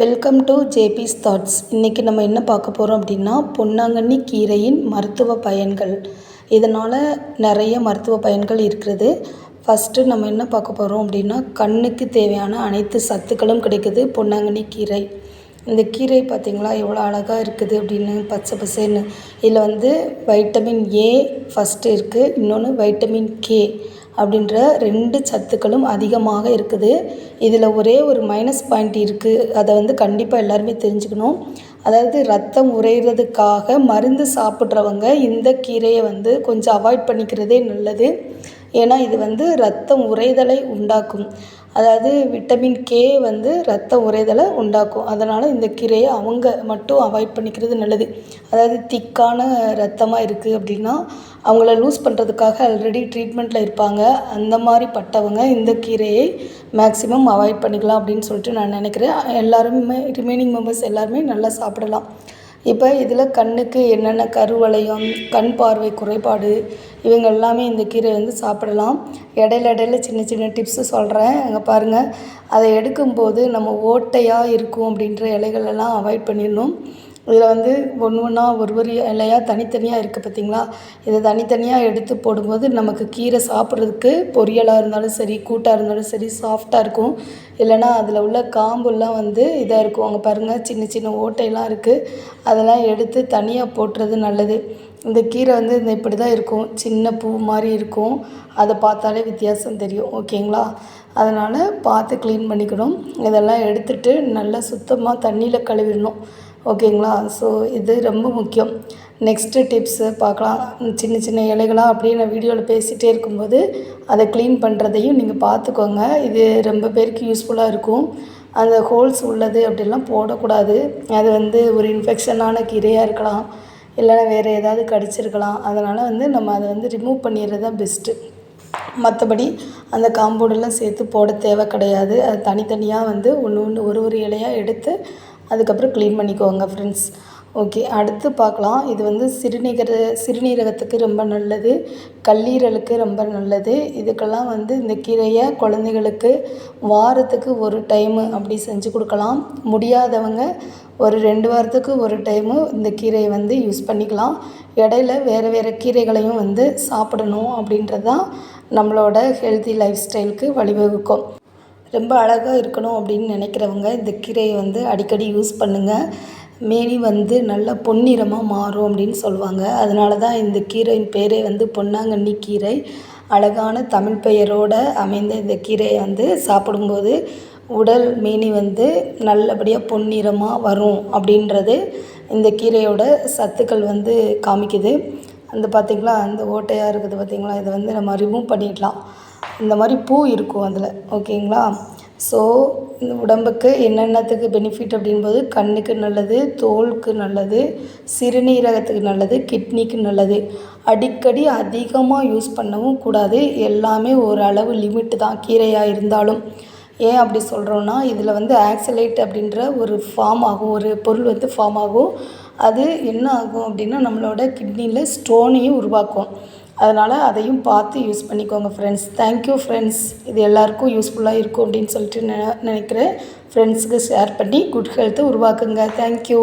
Welcome to ஜேபிஸ் thoughts இன்றைக்கி நம்ம என்ன பார்க்க போகிறோம் அப்படின்னா பொன்னாங்கண்ணி கீரையின் மருத்துவ பயன்கள். இதனால் நிறைய மருத்துவ பயன்கள் இருக்கிறது. ஃபஸ்ட்டு நம்ம என்ன பார்க்க போகிறோம் அப்படின்னா கண்ணுக்கு தேவையான அனைத்து சத்துக்களும் கிடைக்குது பொன்னாங்கண்ணி கீரை. இந்த கீரை பார்த்திங்களா எவ்வளோ அழகாக இருக்குது அப்படின்னு பச்சை பசேல்னு. இதில் வந்து வைட்டமின் ஏ ஃபஸ்ட்டு இருக்குது இன்னொன்று வைட்டமின் கே அப்படின்ற ரெண்டு சத்துக்களும் அதிகமாக இருக்குது. இதில் ஒரே ஒரு மைனஸ் பாயிண்ட் இருக்குது அதை வந்து கண்டிப்பாக எல்லாருமே தெரிஞ்சுக்கணும். அதாவது ரத்தம் உறையிறதுக்காக மருந்து சாப்பிட்றவங்க இந்த கீரையை வந்து கொஞ்சம் அவாய்ட் பண்ணிக்கிறதே நல்லது. ஏன்னா இது வந்து ரத்தம் உறைதலை உண்டாக்கும். அதாவது விட்டமின் கே வந்து ரத்த உறைதலை உண்டாக்கும். அதனால் இந்த கீரையை அவங்க மட்டும் அவாய்ட் பண்ணிக்கிறது நல்லது. அதாவது திக்கான ரத்தமாக இருக்குது அப்படின்னா அவங்கள லூஸ் பண்ணுறதுக்காக ஆல்ரெடி ட்ரீட்மெண்ட்டில் இருப்பாங்க. அந்த மாதிரி பட்டவங்க இந்த கீரையை மேக்ஸிமம் அவாய்ட் பண்ணிக்கலாம் அப்படின்னு சொல்லிட்டு நான் நினைக்கிறேன். எல்லாருமே ரிமைனிங் மெம்பர்ஸ் எல்லாருமே நல்லா சாப்பிடலாம். இப்போ இதில் கண்ணுக்கு என்னென்ன கருவளையம் கண் பார்வை குறைபாடு இவங்க எல்லாமே இந்த கீரை வந்து சாப்பிடலாம். இடையில இடையில சின்ன சின்ன டிப்ஸு சொல்கிறேன் அங்கே பாருங்கள் அதை எடுக்கும்போது நம்ம ஓட்டையாக இருக்கும் அப்படின்ற இலைகளெல்லாம் அவாய்ட் பண்ணிடணும். இதில் வந்து ஒன்று ஒன்றா ஒரு ஒரு இலையாக தனித்தனியாக இருக்குது பார்த்திங்களா? இதை தனித்தனியாக எடுத்து போடும்போது நமக்கு கீரை சாப்பிட்றதுக்கு பொரியலாக இருந்தாலும் சரி கூட்டாக இருந்தாலும் சரி சாஃப்டாக இருக்கும். இல்லைனா அதில் உள்ள காம்புலாம் வந்து இதாக இருக்கும். அங்கே பாருங்கள் சின்ன சின்ன ஓட்டையெல்லாம் இருக்குது அதெல்லாம் எடுத்து தனியாக போட்டுறது நல்லது. இந்த கீரை வந்து இந்த இப்படி தான் இருக்கும். சின்ன பூ மாதிரி இருக்கும். அதை பார்த்தாலே வித்தியாசம் தெரியும். ஓகேங்களா? அதனால் பார்த்து க்ளீன் பண்ணிக்கணும். இதெல்லாம் எடுத்துகிட்டு நல்லா சுத்தமாக தண்ணியில் கழுவிடணும். ஓகேங்களா? ஸோ இது ரொம்ப முக்கியம். நெக்ஸ்ட்டு டிப்ஸு பார்க்கலாம். சின்ன சின்ன இலைகளாக அப்படியே நான் வீடியோவில் பேசிகிட்டே இருக்கும்போது அதை க்ளீன் பண்ணுறதையும் நீங்கள் பார்த்துக்கோங்க. இது ரொம்ப பேருக்கு யூஸ்ஃபுல்லாக இருக்கும். அந்த ஹோல்ஸ் உள்ளது அப்படிலாம் போடக்கூடாது. அது வந்து ஒரு இன்ஃபெக்ஷனான கீரையாக இருக்கலாம். இல்லைனா வேறு ஏதாவது கடிச்சிருக்கலாம். அதனால் வந்து நம்ம அதை வந்து ரிமூவ் பண்ணிடுறது தான் பெஸ்ட்டு மற்றபடி அந்த காம்பவுண்டெல்லாம் சேர்த்து போட தேவை கிடையாது. அது தனித்தனியாக வந்து ஒன்று ஒன்று ஒரு ஒரு இலையாக எடுத்து அதுக்கப்புறம் க்ளீன் பண்ணிக்கோங்க ஃப்ரெண்ட்ஸ் ஓகே அடுத்து பார்க்கலாம். இது வந்து சிறுநீரக சிறுநீரகத்துக்கு ரொம்ப நல்லது. கல்லீரலுக்கு ரொம்ப நல்லது. இதுக்கெல்லாம் வந்து இந்த கீரையை குழந்தைகளுக்கு வாரத்துக்கு ஒரு டைமு அப்படி செஞ்சு கொடுக்கலாம். முடியாதவங்க ஒரு ரெண்டு வாரத்துக்கு ஒரு டைமு இந்த கீரையை வந்து யூஸ் பண்ணிக்கலாம். இடையில வேறு வேறு கீரைகளையும் வந்து சாப்பிடணும் அப்படின்றது தான் நம்மளோட ஹெல்த்தி லைஃப் ஸ்டைலுக்கு வழிவகுக்கும். ரொம்ப அழகாக இருக்கணும் அப்படின்னு நினைக்கிறவங்க இந்த கீரையை வந்து அடிக்கடி யூஸ் பண்ணுங்கள் மேனி வந்து நல்லா பொன்னிறமாக மாறும் அப்படின்னு சொல்லுவாங்க. அதனால தான் இந்த கீரையின் பேரே வந்து பொன்னாங்கண்ணி கீரை. அழகான தமிழ் பெயரோடு அமைந்த இந்த கீரையை வந்து சாப்பிடும்போது உடல் மேனி வந்து நல்லபடியாக பொன்னிறமாக வரும் அப்படின்றது இந்த கீரையோட சத்துக்கள் வந்து காமிக்குது. அந்த பார்த்திங்களா அந்த ஓட்டையாக இருக்குது பார்த்திங்களா இதை வந்து நம்ம ரிமூவ் பண்ணிடலாம். இந்த மாதிரி பூ இருக்கும் அதில் ஓகேங்களா? ஸோ இந்த உடம்புக்கு என்னென்னத்துக்கு பெனிஃபிட் அப்படின்போது கண்ணுக்கு நல்லது தோலுக்கு நல்லது சிறுநீரகத்துக்கு நல்லது கிட்னிக்கு நல்லது. அடிக்கடி அதிகமாக யூஸ் பண்ணவும் கூடாது. எல்லாமே ஒரு அளவு லிமிட்டு தான் கீரையாக இருந்தாலும். ஏன் அப்படி சொல்கிறோன்னா இதில் வந்து ஆக்சலேட் அப்படின்ற ஒரு ஃபார்ம் ஆகும் ஒரு பொருள் வந்து ஃபார்ம் ஆகும். அது என்ன ஆகும் அப்படின்னா நம்மளோட கிட்னியில் ஸ்டோனையும் உருவாக்கும். அதனால் அதையும் பார்த்து யூஸ் பண்ணிக்கோங்க ஃப்ரெண்ட்ஸ் தேங்க்யூ ஃப்ரெண்ட்ஸ் இது எல்லாருக்கும் யூஸ்ஃபுல்லாக இருக்கும் அப்படின்னு சொல்லிட்டு நினைக்கிறேன். ஃப்ரெண்ட்ஸுக்கு ஷேர் பண்ணி குட் ஹெல்த்தை உருவாக்குங்க. தேங்க்யூ